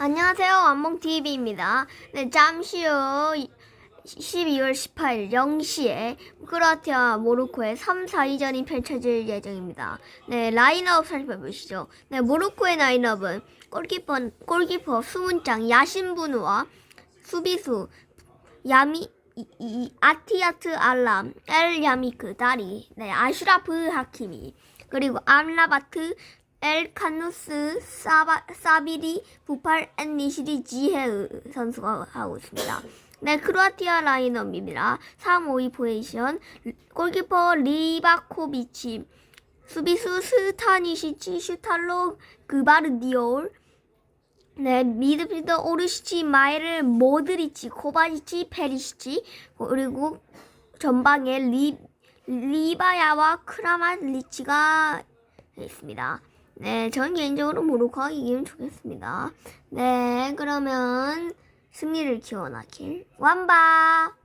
안녕하세요. 안몽TV입니다. 네, 잠시 후 12월 18일 0시에 크로아티아 모로코의 3, 4위전이 펼쳐질 예정입니다. 네, 라인업 살펴보시죠. 네, 모로코의 라인업은 골키퍼, 골키퍼 수문장 야신분우와 수비수 야미 이, 이, 아티아트 알람 엘 야미크 다리 네 아슈라프 하키미 그리고 암라바트 엘 카누스 사바, 사비리 부팔 앤 니시리 지헤으 선수가 하고 있습니다. 네 크로아티아 라인업입니다. 3-5-2 포에이션 골키퍼 리바코비치 수비수 스타니시치 슈탈로 그바르디올 네, 미드필더 오르시치, 마에르, 모드리치, 코바치치, 페리시치, 그리고 전방에 리, 리바야와 크라마리치가 있습니다. 네, 전 개인적으로 모로코가 이기면 좋겠습니다. 네, 그러면 승리를 기원하길. 완바!